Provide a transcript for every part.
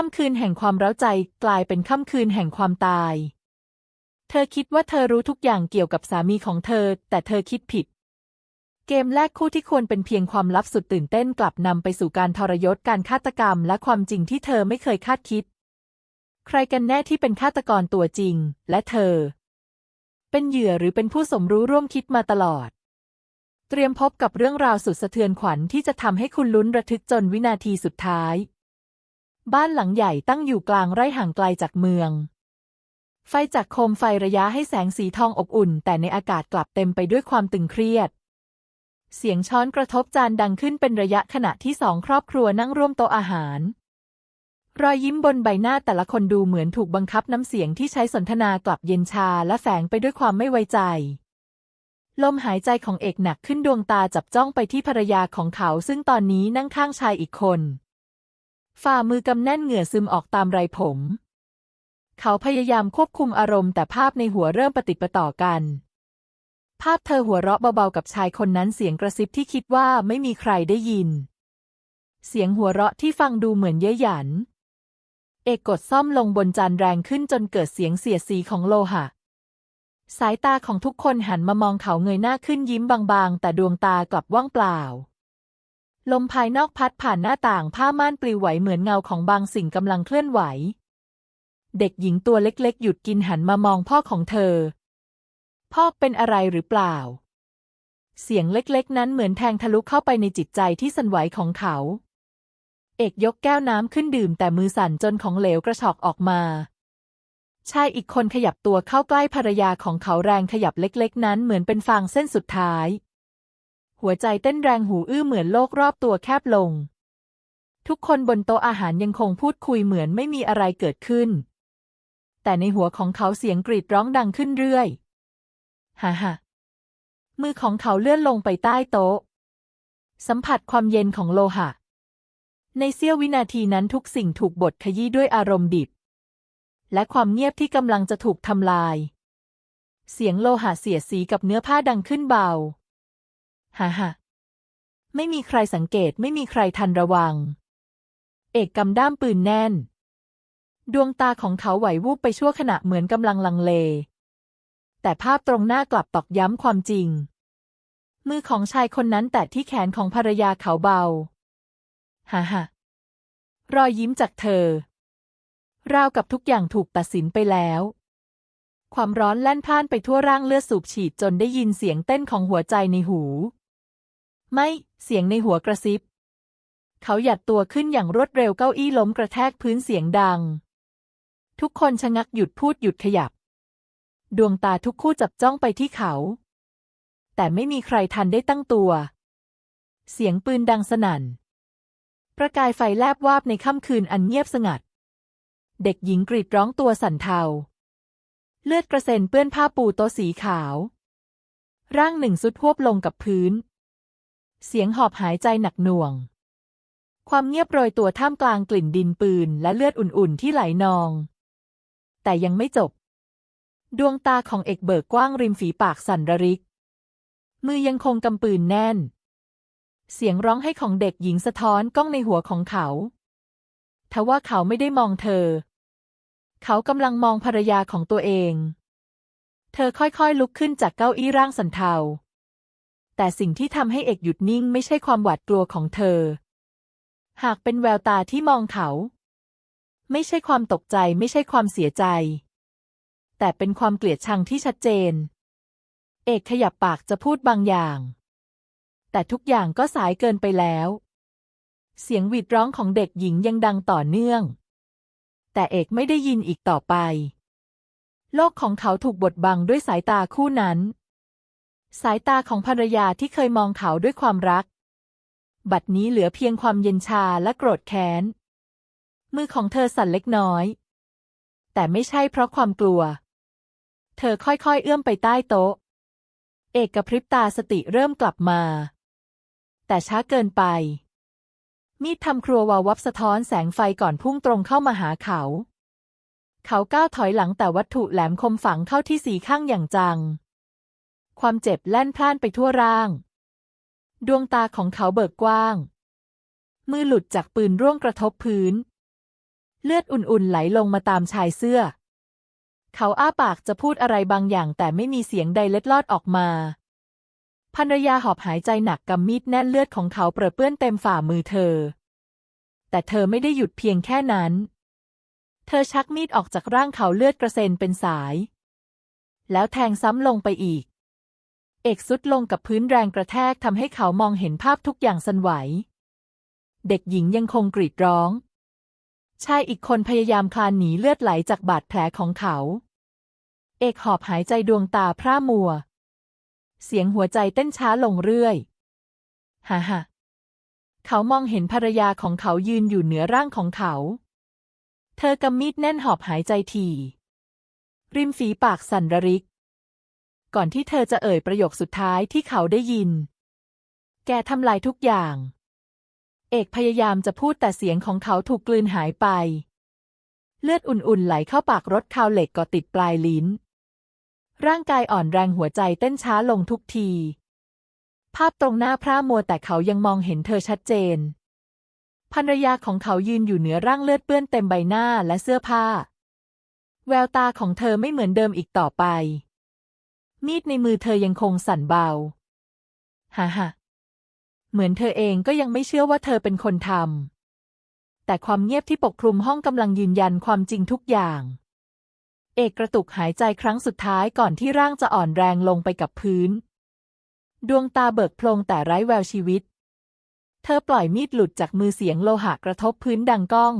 ค่ำคืนแห่งความร้าใจกลายเป็นค่ำคืนแห่งความตาย เธอคิดว่าเธอรู้ทุกอย่างเกี่ยวกับสามีของเธอ แต่เธอคิดผิด เกมแรกคู่ที่ควรเป็นเพียงความลับสุดตื่นเต้นกลับนำไปสู่การทรยศการฆาตกรรม และความจริงที่เธอไม่เคยคาดคิด ใครกันแน่ที่เป็นฆาตกรตัวจริง และเธอ เป็นเหยื่อหรือเป็นผู้สมรู้ร่วมคิดมาตลอดเตรียมพบกับเรื่องราวสุดสะเทือนขวัญที่จะทำให้คุณลุ้นระทึกจนวินาทีสุดท้าย บ้านหลังใหญ่ตั้งอยู่กลางไร่ห่างไกลจากเมือง ไฟจากโคมไฟระยะให้แสงสีทองอบอุ่น แต่ในอากาศกลับเต็มไปด้วยความตึงเครียด เสียงช้อนกระทบจานดังขึ้นเป็นระยะขณะที่สองครอบครัวนั่งร่วมโต๊ะอาหาร รอยยิ้มบนใบหน้าแต่ละคนดูเหมือนถูกบังคับน้ำเสียงที่ใช้สนทนากลับเย็นชาและแฝงไปด้วยความไม่ไว้ใจลมหายใจของเอกหนักขึ้นดวงตาจับจ้องไปที่ภรรยาของเขา ซึ่งตอนนี้นั่งข้างชายอีกคน ฝ่ามือกำแน่นเหงื่อซึมออกตามไรผม เขาพยายามควบคุมอารมณ์แต่ภาพในหัวเริ่มปฏิปต่อกัน ภาพเธอหัวเราะเบาๆกับชายคนนั้นเสียงกระซิบที่คิดว่าไม่มีใครได้ยิน เสียงหัวเราะที่ฟังดูเหมือนเย้ยหยัน เอกกดซ่อมลงบนจานแรงขึ้นจนเกิดเสียงเสียดสีของโลหะ สายตาของทุกคนหันมามองเขาเงยหน้าขึ้นยิ้มบางๆ แต่ดวงตากลับว่างเปล่า ลมภายนอกพัดผ่านหน้าต่างผ้าม่านปลิวไหวเหมือนเงาของบางสิ่งกำลังเคลื่อนไหว เด็กหญิงตัวเล็กๆ หยุดกินหันมามองพ่อของเธอ พ่อเป็นอะไรหรือเปล่า เสียงเล็กๆ นั้นเหมือนแทงทะลุเข้าไปในจิตใจที่สั่นไหวของเขา เอกยกแก้วน้ำขึ้นดื่มแต่มือสั่นจนของเหลวกระชอกออกมา ชายอีกคนขยับตัวเข้าใกล้ภรรยาของเขาแรงขยับเล็กๆ นั้นเหมือนเป็นฟางเส้นสุดท้าย หัวใจเต้นแรงหูอื้อเหมือนโลกรอบตัวแคบลง ทุกคนบนโต๊ะอาหารยังคงพูดคุยเหมือนไม่มีอะไรเกิดขึ้น แต่ในหัวของเขาเสียงกรีดร้องดังขึ้นเรื่อยฮ่าฮ่ามือของเขาเลื่อนลงไปใต้โต๊ะ สัมผัสความเย็นของโลหะ ในเสี้ยววินาทีนั้นทุกสิ่งถูกบดขยี้ด้วยอารมณ์ดิบ และความเงียบที่กำลังจะถูกทำลาย เสียงโลหะเสียสีกับเนื้อผ้าดังขึ้นเบา ฮ่าฮ่าไม่มีใครสังเกตไม่มีใครทันระวัง เอกกำด้ามปืนแน่น ดวงตาของเขาไหววูบไปชั่วขณะเหมือนกำลังลังเล แต่ภาพตรงหน้ากลับตอกย้ำความจริง มือของชายคนนั้นแตะที่แขนของภรรยาเขาเบาฮ่าฮ่ารอยยิ้มจากเธอ ราวกับทุกอย่างถูกตัดสินไปแล้ว ความร้อนแล่นพ่านไปทั่วร่างเลือดสูบฉีดจนได้ยินเสียงเต้นของหัวใจในหู ไม่ เสียงในหัวกระซิบ เขาหยัดตัวขึ้นอย่างรวดเร็วเก้าอี้ล้มกระแทกพื้นเสียงดัง ทุกคนชะงักหยุดพูดหยุดขยับ ดวงตาทุกคู่จับจ้องไปที่เขา แต่ไม่มีใครทันได้ตั้งตัว เสียงปืนดังสนั่น ประกายไฟแลบวาบในค่ำคืนอันเงียบสงัด เด็กหญิงกรีดร้องตัวสั่นเทา เลือดกระเซ็นเปื้อนผ้าปูโตสีขาวร่างหนึ่งสุดพวบลงกับพื้น เสียงหอบหายใจหนักหน่วง ความเงียบโรยตัวท่ามกลางกลิ่นดินปืนและเลือดอุ่นๆที่ไหลนอง แต่ยังไม่จบ ดวงตาของเอกเบิกกว้างริมฝีปากสั่นระริก มือยังคงกำปืนแน่น เสียงร้องให้ของเด็กหญิงสะท้อนกล้องในหัวของเขาทว่าเขาไม่ได้มองเธอ เขากำลังมองภรรยาของตัวเอง เธอค่อยๆลุกขึ้นจากเก้าอี้ร่างสันเทา แต่สิ่งที่ทำให้เอกหยุดนิ่งไม่ใช่ความหวาดกลัวของเธอ หากเป็นแววตาที่มองเขา ไม่ใช่ความตกใจไม่ใช่ความเสียใจ แต่เป็นความเกลียดชังที่ชัดเจน เอกขยับปากจะพูดบางอย่าง แต่ทุกอย่างก็สายเกินไปแล้ว เสียงหวีดร้องของเด็กหญิงยังดังต่อเนื่อง แต่เอกไม่ได้ยินอีกต่อไป โลกของเขาถูกบดบังด้วยสายตาคู่นั้น สายตาของภรรยาที่เคยมองเขาด้วยความรัก บัดนี้เหลือเพียงความเย็นชาและโกรธแค้น มือของเธอสั่นเล็กน้อย แต่ไม่ใช่เพราะความกลัว เธอค่อยๆเอื้อมไปใต้โต๊ะ เอกกระพริบตาสติเริ่มกลับมา แต่ช้าเกินไป มีดทำครัววาววับสะท้อนแสงไฟก่อนพุ่งตรงเข้ามาหาเขา เขาก้าวถอยหลังแต่วัตถุแหลมคมฝังเข้าที่สีข้างอย่างจัง ความเจ็บแล่นพล่านไปทั่วร่าง ดวงตาของเขาเบิกกว้าง มือหลุดจากปืนร่วงกระทบพื้น เลือดอุ่นๆไหลลงมาตามชายเสื้อ เขาอ้าปากจะพูดอะไรบางอย่างแต่ไม่มีเสียงใดเล็ดลอดออกมาภรรยาหอบหายใจหนักกำมีดแน่นเลือดของเขาเปรอะเปื้อนเต็มฝ่ามือเธอ แต่เธอไม่ได้หยุดเพียงแค่นั้น เธอชักมีดออกจากร่างเขาเลือดกระเซ็นเป็นสาย แล้วแทงซ้ำลงไปอีก เอกสุดลงกับพื้นแรงกระแทกทำให้เขามองเห็นภาพทุกอย่างสันไหว เด็กหญิงยังคงกรีดร้อง ชายอีกคนพยายามคลานหนีเลือดไหลจากบาดแผลของเขา เอกหอบหายใจดวงตาพร่ามัว เสียงหัวใจเต้นช้าลงเรื่อยฮ่าฮ่าเขามองเห็นภรรยาของเขายืนอยู่เหนือร่างของเขา เธอกำมีดแน่นหอบหายใจถี่ริมฝีปากสั่นระริก ก่อนที่เธอจะเอ่ยประโยคสุดท้ายที่เขาได้ยิน แกทำลายทุกอย่าง เอกพยายามจะพูดแต่เสียงของเขาถูกกลืนหายไป เลือดอุ่นๆไหลเข้าปากรถคาวเหล็กก็ติดปลายลิ้น ร่างกายอ่อนแรงหัวใจเต้นช้าลงทุกที ภาพตรงหน้าพร่ามัวแต่เขายังมองเห็นเธอชัดเจนภรรยาของเขายืนอยู่เหนือร่างเลือดเปื้อนเต็มใบหน้าและเสื้อผ้า แววตาของเธอไม่เหมือนเดิมอีกต่อไป มีดในมือเธอยังคงสั่นเบาฮ่าฮ่าเหมือนเธอเองก็ยังไม่เชื่อว่าเธอเป็นคนทำแต่ความเงียบที่ปกคลุมห้องกำลังยืนยันความจริงทุกอย่าง เอกกระตุกหายใจครั้งสุดท้ายก่อนที่ร่างจะอ่อนแรงลงไปกับพื้น ดวงตาเบิกโพลงแต่ไร้แววชีวิต เธอปล่อยมีดหลุดจากมือเสียงโลหะกระทบพื้นดังก้อง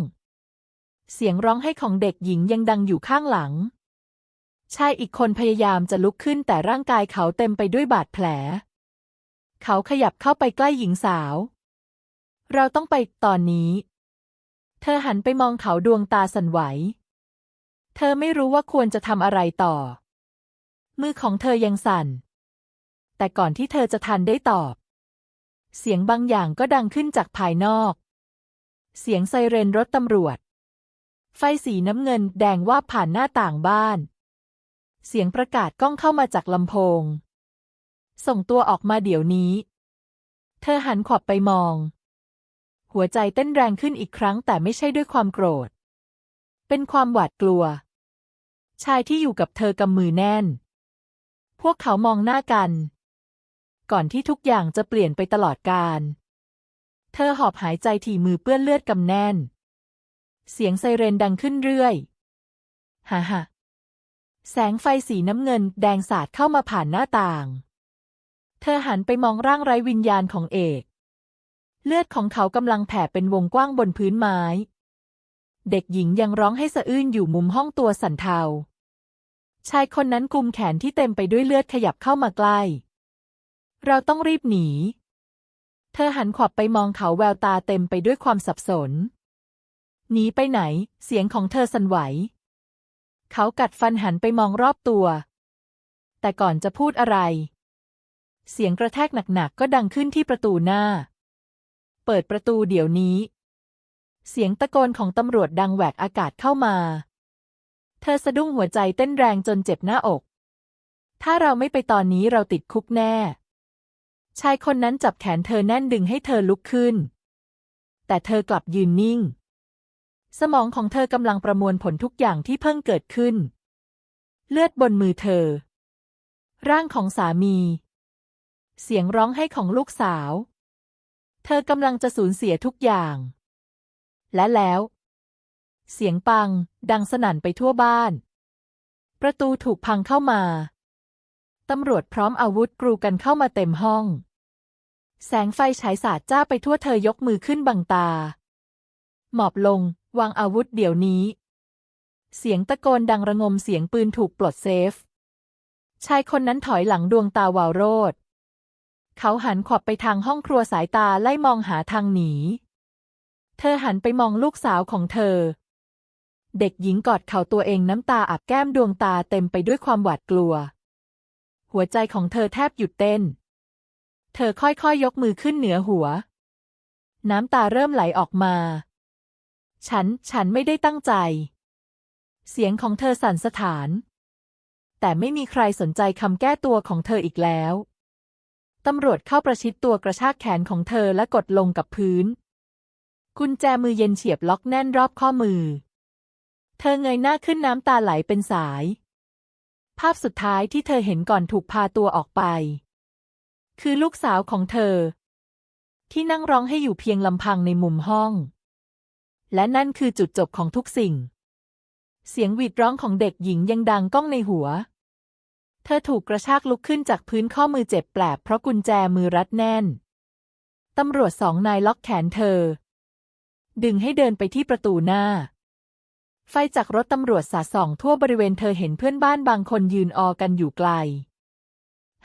เสียงร้องให้ของเด็กหญิงยังดังอยู่ข้างหลัง ชายอีกคนพยายามจะลุกขึ้นแต่ร่างกายเขาเต็มไปด้วยบาดแผล เขาขยับเข้าไปใกล้หญิงสาว เราต้องไปตอนนี้ เธอหันไปมองเขาดวงตาสั่นไหว เธอไม่รู้ว่าควรจะทำอะไรต่อ มือของเธอยังสั่น แต่ก่อนที่เธอจะทันได้ตอบ เสียงบางอย่างก็ดังขึ้นจากภายนอก เสียงไซเรนรถตำรวจ ไฟสีน้ำเงินแดงว่าผ่านหน้าต่างบ้าน เสียงประกาศก้องเข้ามาจากลำโพง ส่งตัวออกมาเดี๋ยวนี้ เธอหันขวับไปมอง หัวใจเต้นแรงขึ้นอีกครั้งแต่ไม่ใช่ด้วยความโกรธ เป็นความหวาดกลัว ชายที่อยู่กับเธอกำมือแน่น พวกเขามองหน้ากัน ก่อนที่ทุกอย่างจะเปลี่ยนไปตลอดกาลเธอหอบหายใจถี่มือเปื้อนเลือดกำแน่น เสียงไซเรนดังขึ้นเรื่อย ฮ่าฮ่า แสงไฟสีน้ำเงินแดงสาดเข้ามาผ่านหน้าต่าง เธอหันไปมองร่างไร้วิญญาณของเอก เลือดของเขากำลังแผ่เป็นวงกว้างบนพื้นไม้ เด็กหญิงยังร้องให้สะอื้นอยู่มุมห้องตัวสั่นเทา ชายคนนั้นกุมแขนที่เต็มไปด้วยเลือดขยับเข้ามาใกล้ เราต้องรีบหนี เธอหันขวับไปมองเขาแววตาเต็มไปด้วยความสับสน หนีไปไหน เสียงของเธอสั่นไหว เขากัดฟันหันไปมองรอบตัว แต่ก่อนจะพูดอะไร เสียงกระแทกหนักๆก็ดังขึ้นที่ประตูหน้า เปิดประตูเดี๋ยวนี้ เสียงตะโกนของตำรวจดังแหวกอากาศเข้ามา เธอสะดุ้งหัวใจเต้นแรงจนเจ็บหน้าอก ถ้าเราไม่ไปตอนนี้เราติดคุกแน่ ชายคนนั้นจับแขนเธอแน่นดึงให้เธอลุกขึ้น แต่เธอกลับยืนนิ่ง สมองของเธอกำลังประมวลผลทุกอย่างที่เพิ่งเกิดขึ้น เลือดบนมือเธอ ร่างของสามี เสียงร้องไห้ของลูกสาว เธอกำลังจะสูญเสียทุกอย่าง และแล้ว เสียงปัง ดังสนั่นไปทั่วบ้าน ประตูถูกพังเข้ามาตำรวจพร้อมอาวุธกรูกันเข้ามาเต็มห้อง แสงไฟฉายสาดจ้าไปทั่วเธอยกมือขึ้นบังตา หมอบลง วางอาวุธเดี๋ยวนี้ เสียงตะโกนดังระงมเสียงปืนถูกปลดเซฟ ชายคนนั้นถอยหลังดวงตาวาวโรด เขาหันขวับไปทางห้องครัวสายตาไล่มองหาทางหนี เธอหันไปมองลูกสาวของเธอ เด็กหญิงกอดเข่าตัวเองน้ำตาอาบแก้มดวงตาเต็มไปด้วยความหวาดกลัว หัวใจของเธอแทบหยุดเต้น เธอค่อยๆยยกมือขึ้นเหนือหัวน้ำตาเริ่มไหลออกมา ฉัน ฉันไม่ได้ตั้งใจ เสียงของเธอสั่นสะท้าน แต่ไม่มีใครสนใจคำแก้ตัวของเธออีกแล้ว ตำรวจเข้าประชิดตัวกระชากแขนของเธอและกดลงกับพื้น กุญแจมือเย็นเฉียบล็อกแน่นรอบข้อมือ เธอเงยหน้าขึ้นน้ำตาไหลเป็นสาย ภาพสุดท้ายที่เธอเห็นก่อนถูกพาตัวออกไป คือลูกสาวของเธอ ที่นั่งร้องให้อยู่เพียงลำพังในมุมห้อง และนั่นคือจุดจบของทุกสิ่ง เสียงหวีดร้องของเด็กหญิงยังดังก้องในหัว เธอถูกกระชากลุกขึ้นจากพื้นข้อมือเจ็บแปลบเพราะกุญแจมือรัดแน่น ตำรวจสองนายล็อกแขนเธอ ดึงให้เดินไปที่ประตูหน้า ไฟจากรถตำรวจสาดส่องทั่วบริเวณเธอเห็นเพื่อนบ้านบางคนยืนออกันอยู่ไกล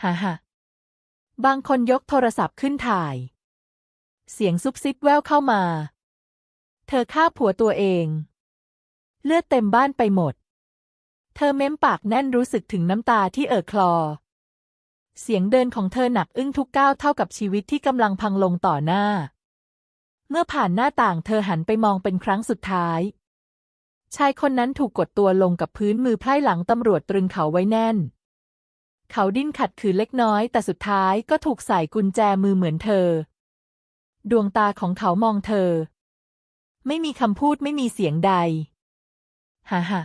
ฮ่าฮ่าบางคนยกโทรศัพท์ขึ้นถ่าย เสียงซุบซิบแว่วเข้ามา เธอฆ่าผัวตัวเอง เลือดเต็มบ้านไปหมด เธอเม้มปากแน่นรู้สึกถึงน้ำตาที่เอ่อคลอ เสียงเดินของเธอหนักอึ้งทุกก้าวเท่ากับชีวิตที่กำลังพังลงต่อหน้า เมื่อผ่านหน้าต่างเธอหันไปมองเป็นครั้งสุดท้าย ชายคนนั้นถูกกดตัวลงกับพื้นมือไพร่หลังตำรวจตรึงเขาไว้แน่น เขาดิ้นขัดขืนเล็กน้อย แต่สุดท้ายก็ถูกใส่กุญแจมือเหมือนเธอ ดวงตาของเขามองเธอ ไม่มีคำพูดไม่มีเสียงใดฮ่าฮ่า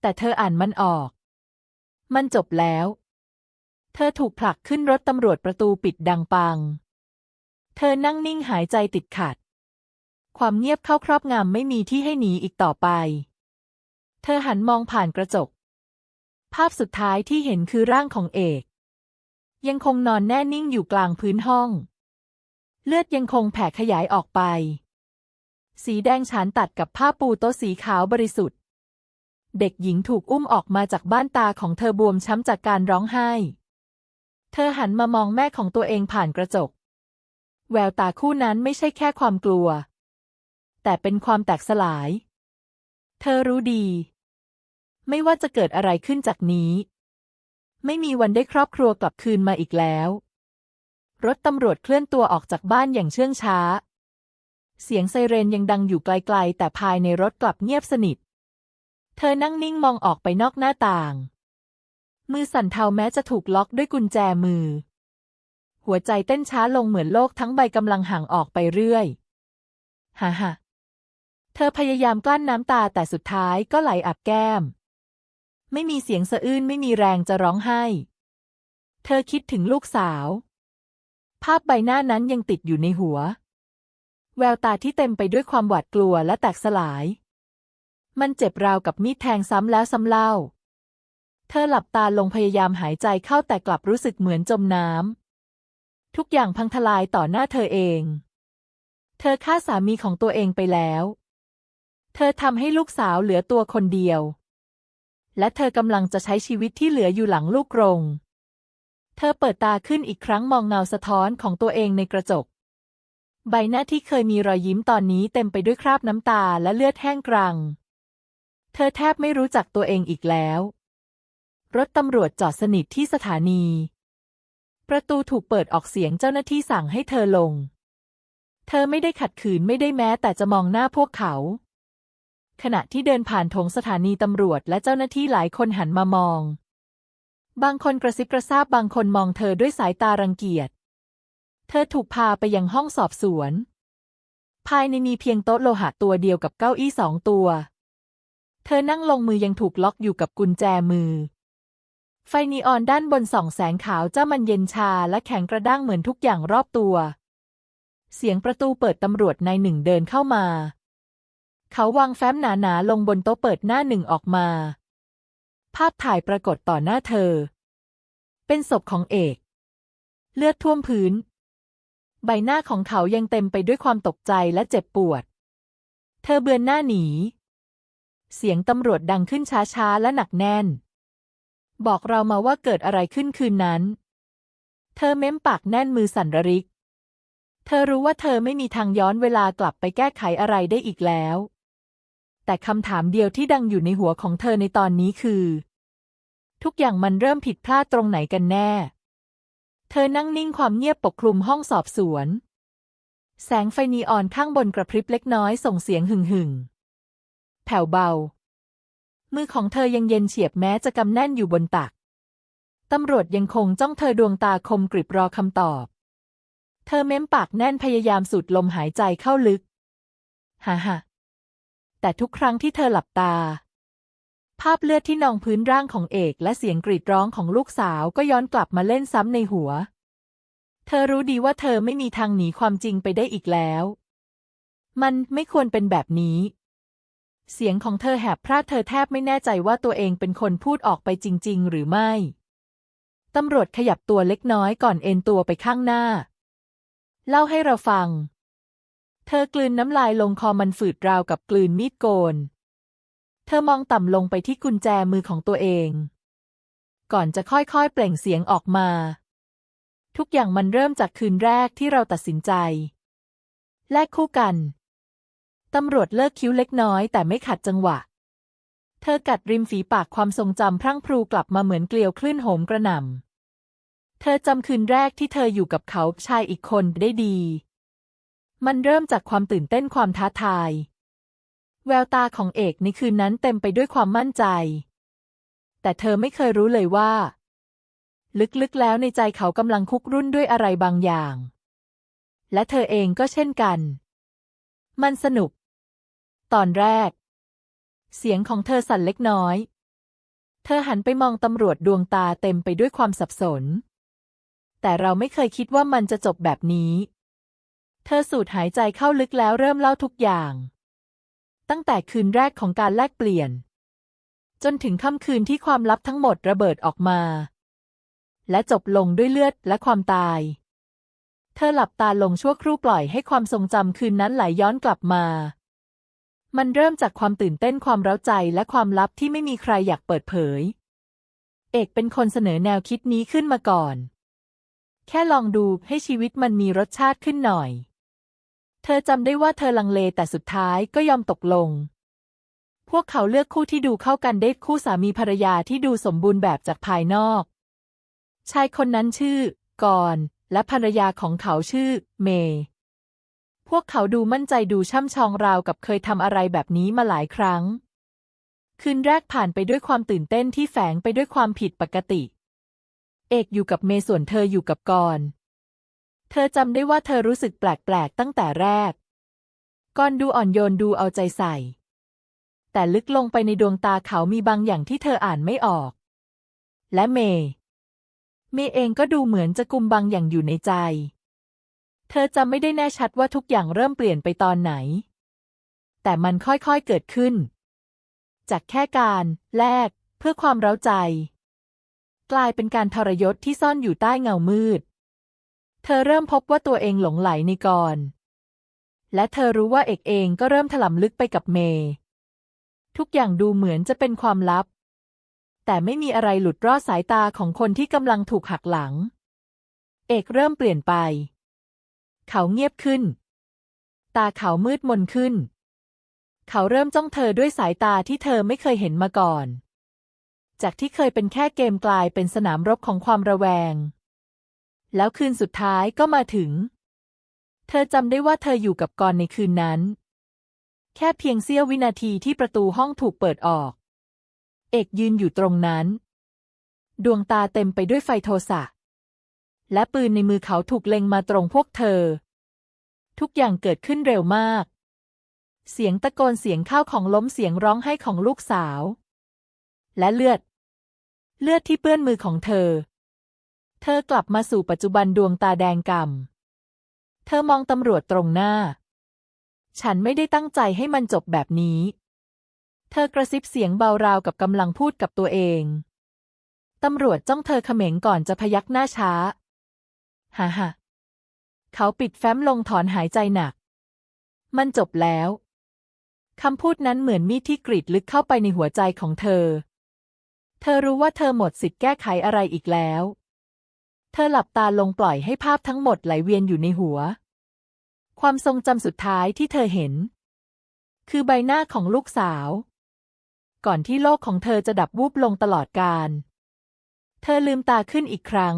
แต่เธออ่านมันออก มันจบแล้ว เธอถูกผลักขึ้นรถตำรวจประตูปิดดังปัง เธอนั่งนิ่งหายใจติดขัด ความเงียบเข้าครอบงำไม่มีที่ให้หนีอีกต่อไป เธอหันมองผ่านกระจก ภาพสุดท้ายที่เห็นคือร่างของเอก ยังคงนอนแน่นิ่งอยู่กลางพื้นห้อง เลือดยังคงแผ่ขยายออกไป สีแดงฉานตัดกับผ้าปูโต๊ะสีขาวบริสุทธิ์ เด็กหญิงถูกอุ้มออกมาจากบ้านตาของเธอบวมช้ำจากการร้องไห้ เธอหันมามองแม่ของตัวเองผ่านกระจก แววตาคู่นั้นไม่ใช่แค่ความกลัว แต่เป็นความแตกสลาย เธอรู้ดี ไม่ว่าจะเกิดอะไรขึ้นจากนี้ ไม่มีวันได้ครอบครัวกลับคืนมาอีกแล้ว รถตำรวจเคลื่อนตัวออกจากบ้านอย่างเชื่องช้า เสียงไซเรนยังดังอยู่ไกลๆ แต่ภายในรถกลับเงียบสนิท เธอนั่งนิ่งมองออกไปนอกหน้าต่าง มือสั่นเทาแม้จะถูกล็อกด้วยกุญแจมือ หัวใจเต้นช้าลงเหมือนโลกทั้งใบกำลังห่างออกไปเรื่อยฮ่าฮ่าเธอพยายามกลั้นน้ำตาแต่สุดท้ายก็ไหลอับแก้ม ไม่มีเสียงสะอื้นไม่มีแรงจะร้องไห้ เธอคิดถึงลูกสาว ภาพใบหน้านั้นยังติดอยู่ในหัว แววตาที่เต็มไปด้วยความหวาดกลัวและแตกสลาย มันเจ็บราวกับมีดแทงซ้ำแล้วซ้ำเล่า เธอหลับตาลงพยายามหายใจเข้าแต่กลับรู้สึกเหมือนจมน้ำ ทุกอย่างพังทลายต่อหน้าเธอเอง เธอฆ่าสามีของตัวเองไปแล้ว เธอทำให้ลูกสาวเหลือตัวคนเดียว และเธอกำลังจะใช้ชีวิตที่เหลืออยู่หลังลูกกรง เธอเปิดตาขึ้นอีกครั้งมองเงาสะท้อนของตัวเองในกระจก ใบหน้าที่เคยมีรอยยิ้มตอนนี้เต็มไปด้วยคราบน้ำตาและเลือดแห้งกรัง เธอแทบไม่รู้จักตัวเองอีกแล้ว รถตำรวจจอดสนิทที่สถานี ประตูถูกเปิดออกเสียงเจ้าหน้าที่สั่งให้เธอลง เธอไม่ได้ขัดขืนไม่ได้แม้แต่จะมองหน้าพวกเขา ขณะที่เดินผ่านโถงสถานีตำรวจและเจ้าหน้าที่หลายคนหันมามอง บางคนกระซิบกระซาบบางคนมองเธอด้วยสายตารังเกียจ เธอถูกพาไปยังห้องสอบสวน ภายในมีเพียงโต๊ะโลหะตัวเดียวกับเก้าอี้สองตัว เธอนั่งลงมือยังถูกล็อกอยู่กับกุญแจมือ ไฟนีออนด้านบนส่องแสงขาวเจ้ามันเย็นชาและแข็งกระด้างเหมือนทุกอย่างรอบตัว เสียงประตูเปิดตำรวจนายหนึ่งเดินเข้ามา เขาวางแฟ้มหนาๆลงบนโต๊ะเปิดหน้าหนึ่งออกมา ภาพถ่ายปรากฏต่อหน้าเธอ เป็นศพของเอก เลือดท่วมพื้น ใบหน้าของเขายังเต็มไปด้วยความตกใจและเจ็บปวด เธอเบือนหน้าหนี เสียงตำรวจดังขึ้นช้าๆ และหนักแน่น บอกเรามาว่าเกิดอะไรขึ้นคืนนั้น เธอเม้มปากแน่นมือสั่นระริก เธอรู้ว่าเธอไม่มีทางย้อนเวลากลับไปแก้ไขอะไรได้อีกแล้ว แต่คำถามเดียวที่ดังอยู่ในหัวของเธอในตอนนี้คือ ทุกอย่างมันเริ่มผิดพลาดตรงไหนกันแน่ เธอนั่งนิ่งความเงียบปกคลุมห้องสอบสวน แสงไฟนีออนข้างบนกระพริบเล็กน้อยส่งเสียงหึ่งหึ่งๆแผ่วเบา มือของเธอยังเย็นเฉียบแม้จะกำแน่นอยู่บนตัก ตำรวจยังคงจ้องเธอดวงตาคมกริบรอคำตอบ เธอเม้มปากแน่นพยายามสูดลมหายใจเข้าลึก ฮ่าฮ่าแต่ทุกครั้งที่เธอหลับตา ภาพเลือดที่นองพื้นร่างของเอกและเสียงกรีดร้องของลูกสาวก็ย้อนกลับมาเล่นซ้ำในหัว เธอรู้ดีว่าเธอไม่มีทางหนีความจริงไปได้อีกแล้ว มันไม่ควรเป็นแบบนี้ เสียงของเธอแหบพร่าเธอแทบไม่แน่ใจว่าตัวเองเป็นคนพูดออกไปจริง ๆ หรือไม่ ตำรวจขยับตัวเล็กน้อยก่อนเอ็นตัวไปข้างหน้า เล่าให้เราฟัง เธอกลืนน้ำลายลงคอมันฝืดราวกับกลืนมีดโกน เธอมองต่ำลงไปที่กุญแจมือของตัวเอง ก่อนจะค่อยๆ เปล่งเสียงออกมา ทุกอย่างมันเริ่มจากคืนแรกที่เราตัดสินใจ แลกคู่กัน ตำรวจเลิกคิ้วเล็กน้อยแต่ไม่ขัดจังหวะ เธอกัดริมฝีปากความทรงจำพรั่งพรูกลับมาเหมือนเกลียวคลื่นโหมกระหน่ำ เธอจำคืนแรกที่เธออยู่กับเขาชายอีกคนได้ดี มันเริ่มจากความตื่นเต้นความท้าทาย แววตาของเอกในคืนนั้นเต็มไปด้วยความมั่นใจ แต่เธอไม่เคยรู้เลยว่า ลึกๆแล้วในใจเขากำลังคุกรุ่นด้วยอะไรบางอย่าง และเธอเองก็เช่นกัน มันสนุก ตอนแรก เสียงของเธอสั่นเล็กน้อย เธอหันไปมองตำรวจดวงตาเต็มไปด้วยความสับสน แต่เราไม่เคยคิดว่ามันจะจบแบบนี้ เธอสูดหายใจเข้าลึกแล้วเริ่มเล่าทุกอย่าง ตั้งแต่คืนแรกของการแลกเปลี่ยน จนถึงค่ำคืนที่ความลับทั้งหมดระเบิดออกมา และจบลงด้วยเลือดและความตาย เธอหลับตาลงชั่วครู่ปล่อยให้ความทรงจำคืนนั้นไหลย้อนกลับมา มันเริ่มจากความตื่นเต้นความเร้าใจและความลับที่ไม่มีใครอยากเปิดเผย เอกเป็นคนเสนอแนวคิดนี้ขึ้นมาก่อน แค่ลองดูให้ชีวิตมันมีรสชาติขึ้นหน่อย ธอจำได้ว่าเธอลังเลแต่สุดท้ายก็ยอมตกลง พวกเขาเลือกคู่ที่ดูเข้ากันได้คู่สามีภรรยาที่ดูสมบูรณ์แบบจากภายนอก ชายคนนั้นชื่อกรและภรรยาของเขาชื่อ เมย์ พวกเขาดูมั่นใจดูช่ำชองราวกับเคยทำอะไรแบบนี้มาหลายครั้ง คืนแรกผ่านไปด้วยความตื่นเต้นที่แฝงไปด้วยความผิดปกติ เอกอยู่กับเมย์ส่วนเธออยู่กับกร เธอจำได้ว่าเธอรู้สึกแปลกๆตั้งแต่แรกกรดูอ่อนโยนดูเอาใจใส่ แต่ลึกลงไปในดวงตาเขามีบางอย่างที่เธออ่านไม่ออก และเมย์เมย์เองก็ดูเหมือนจะกุมบางอย่างอยู่ในใจ เธอจำไม่ได้แน่ชัดว่าทุกอย่างเริ่มเปลี่ยนไปตอนไหน แต่มันค่อยๆเกิดขึ้น จากแค่การแลกเพื่อความเร้าใจ กลายเป็นการทรยศที่ซ่อนอยู่ใต้เงามืด เธอเริ่มพบว่าตัวเองหลงไหลในกรและเธอรู้ว่าเอกเองก็เริ่มถลำลึกไปกับเมย์ทุกอย่างดูเหมือนจะเป็นความลับ แต่ไม่มีอะไรหลุดรอดสายตาของคนที่กำลังถูกหักหลัง เอกเริ่มเปลี่ยนไป เขาเงียบขึ้น ตาเขามืดมนขึ้น เขาเริ่มจ้องเธอด้วยสายตาที่เธอไม่เคยเห็นมาก่อน จากที่เคยเป็นแค่เกมกลายเป็นสนามรบของความระแวง แล้วคืนสุดท้ายก็มาถึง เธอจำได้ว่าเธออยู่กับกรในคืนนั้น แค่เพียงเสี้ยววินาทีที่ประตูห้องถูกเปิดออก เอกยืนอยู่ตรงนั้น ดวงตาเต็มไปด้วยไฟโทสะ และปืนในมือเขาถูกเล็งมาตรงพวกเธอ ทุกอย่างเกิดขึ้นเร็วมาก เสียงตะโกนเสียงข้าวของล้มเสียงร้องไห้ของลูกสาว และเลือด เลือดที่เปื้อนมือของเธอ เธอกลับมาสู่ปัจจุบันดวงตาแดงกำ่ำเธอมองตำรวจตรงหน้า ฉันไม่ได้ตั้งใจให้มันจบแบบนี้ เธอกระซิบเสียงเบาราวกับกำลังพูดกับตัวเองตำรวจจ้องเธอเขม็งก่อนจะพยักหน้าช้าฮ่าฮ่าเขาปิดแฟ้มลงถอนหายใจหนัก มันจบแล้ว คำพูดนั้นเหมือนมีดที่กรีดลึกเข้าไปในหัวใจของเธอ เธอรู้ว่าเธอหมดสิทธิ์แก้ไขอะไรอีกแล้ว เธอหลับตาลงปล่อยให้ภาพทั้งหมดไหลเวียนอยู่ในหัว ความทรงจำสุดท้ายที่เธอเห็น คือใบหน้าของลูกสาว ก่อนที่โลกของเธอจะดับวูบลงตลอดกาล เธอลืมตาขึ้นอีกครั้ง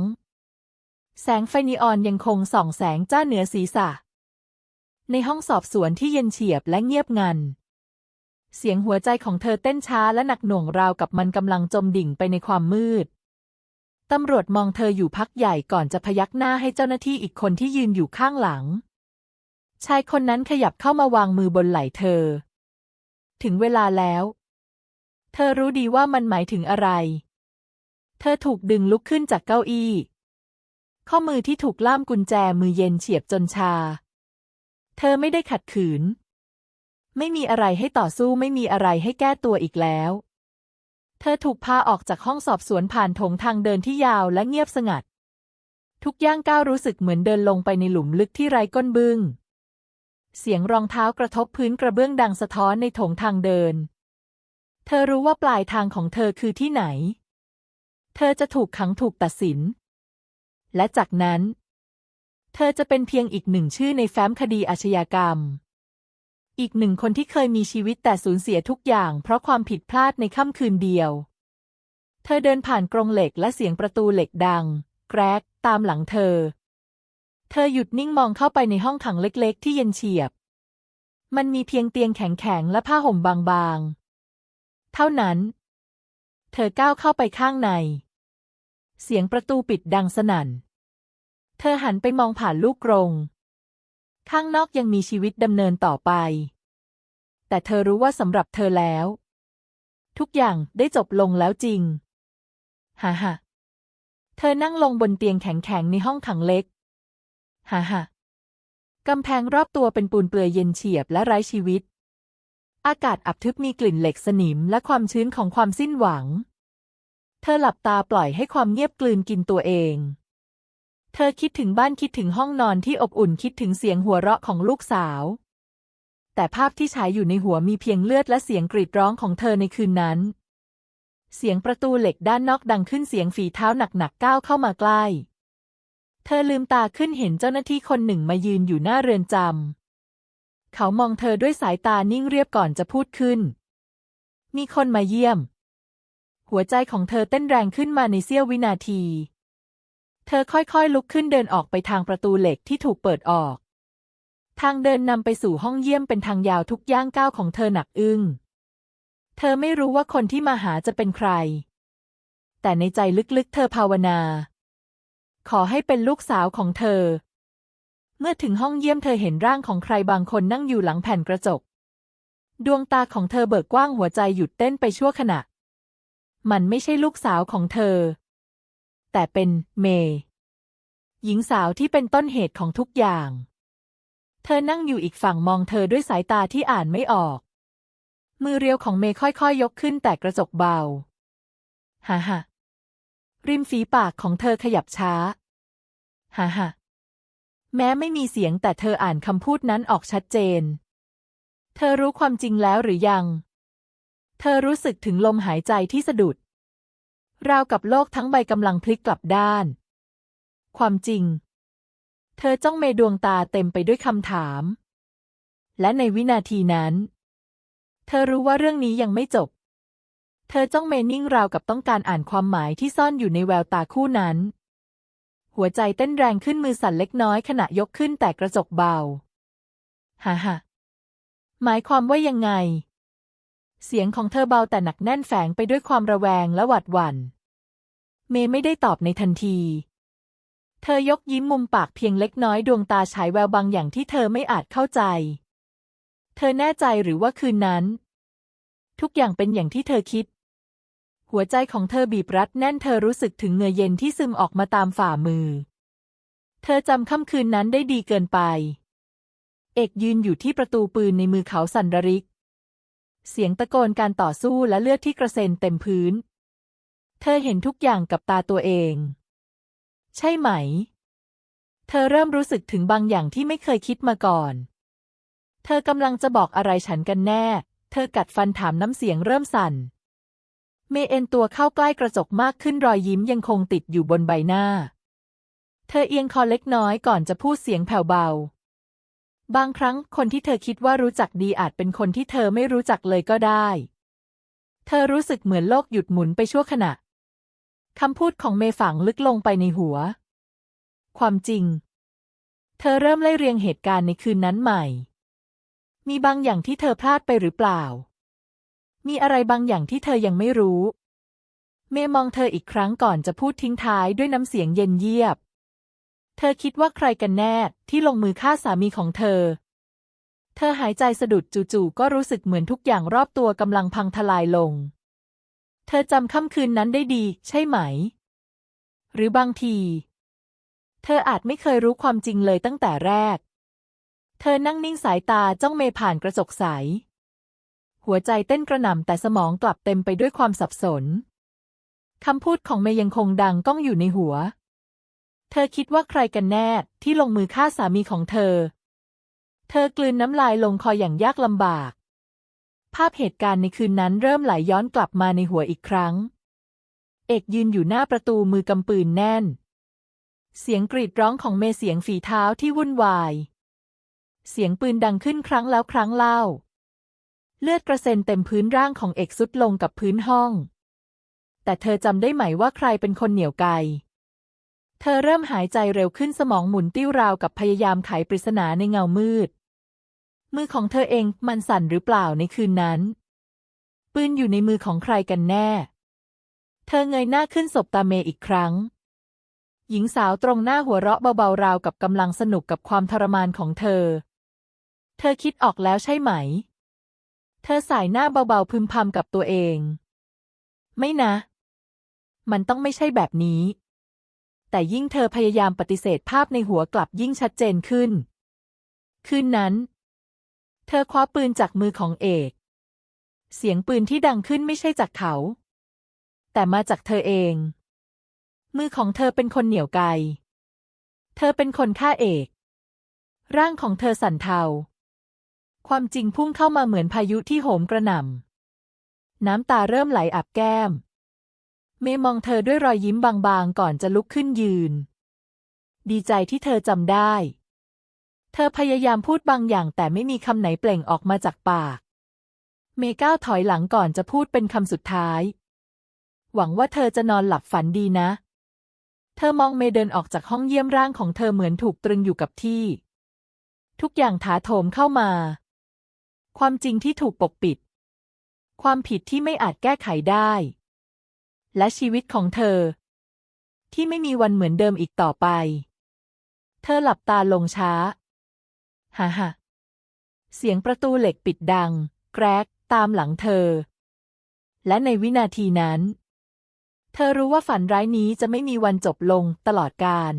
แสงไฟนีออนยังคงส่องแสงจ้าเหนือศีรษะ ในห้องสอบสวนที่เย็นเฉียบและเงียบงันเสียงหัวใจของเธอเต้นช้าและหนักหน่วงราวกับมันกำลังจมดิ่งไปในความมืด ตำรวจมองเธออยู่พักใหญ่ก่อนจะพยักหน้าให้เจ้าหน้าที่อีกคนที่ยืนอยู่ข้างหลัง ชายคนนั้นขยับเข้ามาวางมือบนไหล่เธอ ถึงเวลาแล้ว เธอรู้ดีว่ามันหมายถึงอะไร เธอถูกดึงลุกขึ้นจากเก้าอี้ ข้อมือที่ถูกล่ามกุญแจมือเย็นเฉียบจนชา เธอไม่ได้ขัดขืน ไม่มีอะไรให้ต่อสู้ไม่มีอะไรให้แก้ตัวอีกแล้ว เธอถูกพาออกจากห้องสอบสวนผ่านโถงทางเดินที่ยาวและเงียบสงัด ทุกย่างก้าวรู้สึกเหมือนเดินลงไปในหลุมลึกที่ไร้ก้นบึง้ง เสียงรองเท้ากระทบพื้นกระเบื้องดังสะท้อนในโถงทางเดิน เธอรู้ว่าปลายทางของเธอคือที่ไหน เธอจะถูกขังถูกตัดสิน และจากนั้น เธอจะเป็นเพียงอีกหนึ่งชื่อในแฟ้มคดีอาชญากรรม อีกหนึ่งคนที่เคยมีชีวิตแต่สูญเสียทุกอย่างเพราะความผิดพลาดในค่ำคืนเดียว เธอเดินผ่านกรงเหล็กและเสียงประตูเหล็กดัง แกรก ตามหลังเธอ เธอหยุดนิ่งมองเข้าไปในห้องขังเล็กๆ ที่เย็นเฉียบ มันมีเพียงเตียงแข็งๆ และผ้าห่มบางๆ เท่านั้น เธอก้าวเข้าไปข้างใน เสียงประตูปิดดังสนั่น เธอหันไปมองผ่านลูกกรง ข้างนอกยังมีชีวิตดำเนินต่อไป แต่เธอรู้ว่าสำหรับเธอแล้ว ทุกอย่างได้จบลงแล้วจริงฮ่าฮ่าเธอนั่งลงบนเตียงแข็งๆในห้องขังเล็กฮ่าฮ่ากำแพงรอบตัวเป็นปูนเปลือยเย็นเฉียบและไร้ชีวิต อากาศอับทึบมีกลิ่นเหล็กสนิมและความชื้นของความสิ้นหวัง เธอหลับตาปล่อยให้ความเงียบกลืนกินตัวเอง เธอคิดถึงบ้านคิดถึงห้องนอนที่อบอุ่นคิดถึงเสียงหัวเราะของลูกสาว แต่ภาพที่ฉายอยู่ในหัวมีเพียงเลือดและเสียงกรีดร้องของเธอในคืนนั้น เสียงประตูเหล็กด้านนอกดังขึ้นเสียงฝีเท้าหนักๆก้าวเข้ามาใกล้ เธอลืมตาขึ้นเห็นเจ้าหน้าที่คนหนึ่งมายืนอยู่หน้าเรือนจำ เขามองเธอด้วยสายตานิ่งเรียบก่อนจะพูดขึ้น มีคนมาเยี่ยม หัวใจของเธอเต้นแรงขึ้นมาในเสี้ยววินาที เธอค่อยๆ ลุกขึ้นเดินออกไปทางประตูเหล็กที่ถูกเปิดออก ทางเดินนำไปสู่ห้องเยี่ยมเป็นทางยาวทุกย่างก้าวของเธอหนักอึ้ง เธอไม่รู้ว่าคนที่มาหาจะเป็นใคร แต่ในใจลึกๆ เธอภาวนา ขอให้เป็นลูกสาวของเธอ เมื่อถึงห้องเยี่ยมเธอเห็นร่างของใครบางคนนั่งอยู่หลังแผ่นกระจก ดวงตาของเธอเบิกกว้างหัวใจหยุดเต้นไปชั่วขณะ มันไม่ใช่ลูกสาวของเธอ แต่เป็นเมย์หญิงสาวที่เป็นต้นเหตุของทุกอย่าง เธอนั่งอยู่อีกฝั่งมองเธอด้วยสายตาที่อ่านไม่ออก มือเรียวของเมย์ค่อยๆยกขึ้นแต่กระจกเบาฮ่าฮ่าริมฝีปากของเธอขยับช้าฮ่าฮ่าแม้ไม่มีเสียงแต่เธออ่านคำพูดนั้นออกชัดเจน เธอรู้ความจริงแล้วหรือยัง เธอรู้สึกถึงลมหายใจที่สะดุด ราวกับโลกทั้งใบกำลังพลิกกลับด้าน ความจริง เธอจ้องเมดวงตาเต็มไปด้วยคำถาม และในวินาทีนั้น เธอรู้ว่าเรื่องนี้ยังไม่จบ เธอจ้องเมนิ่งราวกับต้องการอ่านความหมายที่ซ่อนอยู่ในแววตาคู่นั้น หัวใจเต้นแรงขึ้นมือสั่นเล็กน้อยขณะยกขึ้นแต่กระจกเบา ฮ่าฮ่าหมายความว่ายังไง เสียงของเธอเบาแต่หนักแน่นแฝงไปด้วยความระแวงและหวาดหวัน่น เมย์ไม่ได้ตอบในทันที เธอยกยิ้มมุมปากเพียงเล็กน้อยดวงตาฉายแววบางอย่างที่เธอไม่อาจเข้าใจ เธอแน่ใจหรือว่าคืนนั้น ทุกอย่างเป็นอย่างที่เธอคิด หัวใจของเธอบีบรัดแน่นเธอรู้สึกถึงเงื่อเย็นที่ซึมออกมาตามฝ่ามือ เธอจำค่ำคืนนั้นได้ดีเกินไป เอกยืนอยู่ที่ประตูปืนในมือเขาสันระริก เสียงตะโกนการต่อสู้และเลือดที่กระเซ็นเต็มพื้น เธอเห็นทุกอย่างกับตาตัวเอง ใช่ไหม เธอเริ่มรู้สึกถึงบางอย่างที่ไม่เคยคิดมาก่อน เธอกำลังจะบอกอะไรฉันกันแน่ เธอกัดฟันถามน้ำเสียงเริ่มสั่น เมเอ็นตัวเข้าใกล้กระจกมากขึ้นรอยยิ้มยังคงติดอยู่บนใบหน้า เธอเอียงคอเล็กน้อยก่อนจะพูดเสียงแผ่วเบา บางครั้งคนที่เธอคิดว่ารู้จักดีอาจเป็นคนที่เธอไม่รู้จักเลยก็ได้ เธอรู้สึกเหมือนโลกหยุดหมุนไปชั่วขณะ คำพูดของเมฝังลึกลงไปในหัว ความจริง เธอเริ่มไล่เรียงเหตุการณ์ในคืนนั้นใหม่ มีบางอย่างที่เธอพลาดไปหรือเปล่า มีอะไรบางอย่างที่เธอยังไม่รู้ เมมองเธออีกครั้งก่อนจะพูดทิ้งท้ายด้วยน้ำเสียงเย็นเยียบ เธอคิดว่าใครกันแน่ที่ลงมือฆ่าสามีของเธอ เธอหายใจสะดุดจู่ๆก็รู้สึกเหมือนทุกอย่างรอบตัวกำลังพังทลายลง เธอจำค่ำคืนนั้นได้ดี ใช่ไหม หรือบางที เธออาจไม่เคยรู้ความจริงเลยตั้งแต่แรก เธอนั่งนิ่งสายตาจ้องเมย์ผ่านกระจกใส หัวใจเต้นกระหน่ำแต่สมองกลับเต็มไปด้วยความสับสนคำพูดของเมย์ยังคงดังก้องอยู่ในหัว เธอคิดว่าใครกันแน่ที่ลงมือฆ่าสามีของเธอ เธอกลืนน้ำลายลงคออย่างยากลำบาก ภาพเหตุการณ์ในคืนนั้นเริ่มไหลย้อนกลับมาในหัวอีกครั้ง เอกยืนอยู่หน้าประตูมือกำปืนแน่น เสียงกรีดร้องของเมเสียงฝีเท้าที่วุ่นวาย เสียงปืนดังขึ้นครั้งแล้วครั้งเล่า เลือดกระเซ็นเต็มพื้นร่างของเอกสุดลงกับพื้นห้อง แต่เธอจำได้ไหมว่าใครเป็นคนเหนี่ยวไก เธอเริ่มหายใจเร็วขึ้นสมองหมุนติ้วราวกับพยายามไขปริศนาในเงามืด มือของเธอเองมันสั่นหรือเปล่าในคืนนั้น ปืนอยู่ในมือของใครกันแน่ เธอเงยหน้าขึ้นศบตาเมอีกครั้ง หญิงสาวตรงหน้าหัวเราะเบาๆราวกับกำลังสนุกกับความทรมานของเธอ เธอคิดออกแล้วใช่ไหม เธอสายหน้าเบาๆพึมพำกับตัวเอง ไม่นะ มันต้องไม่ใช่แบบนี้ แต่ยิ่งเธอพยายามปฏิเสธภาพในหัวกลับยิ่งชัดเจนขึ้น คืนนั้น เธอคว้าปืนจากมือของเอก เสียงปืนที่ดังขึ้นไม่ใช่จากเขา แต่มาจากเธอเอง มือของเธอเป็นคนเหนี่ยวไก เธอเป็นคนฆ่าเอก ร่างของเธอสั่นเทา ความจริงพุ่งเข้ามาเหมือนพายุที่โหมกระหน่ำน้ำตาเริ่มไหลอาบแก้ม เมย์มองเธอด้วยรอยยิ้มบางๆ ก่อนจะลุกขึ้นยืน ดีใจที่เธอจำได้ เธอพยายามพูดบางอย่างแต่ไม่มีคำไหนเปล่งออกมาจากปาก เมย์ก้าวถอยหลังก่อนจะพูดเป็นคำสุดท้าย หวังว่าเธอจะนอนหลับฝันดีนะ เธอมองเมย์เดินออกจากห้องเยี่ยมร่างของเธอเหมือนถูกตรึงอยู่กับที่ ทุกอย่างถาโถมเข้ามา ความจริงที่ถูกปกปิด ความผิดที่ไม่อาจแก้ไขได้ และชีวิตของเธอ ที่ไม่มีวันเหมือนเดิมอีกต่อไป เธอหลับตาลงช้าฮ่าฮ่าเสียงประตูเหล็กปิดดัง แกรกตามหลังเธอ และในวินาทีนั้น เธอรู้ว่าฝันร้ายนี้จะไม่มีวันจบลงตลอดกาล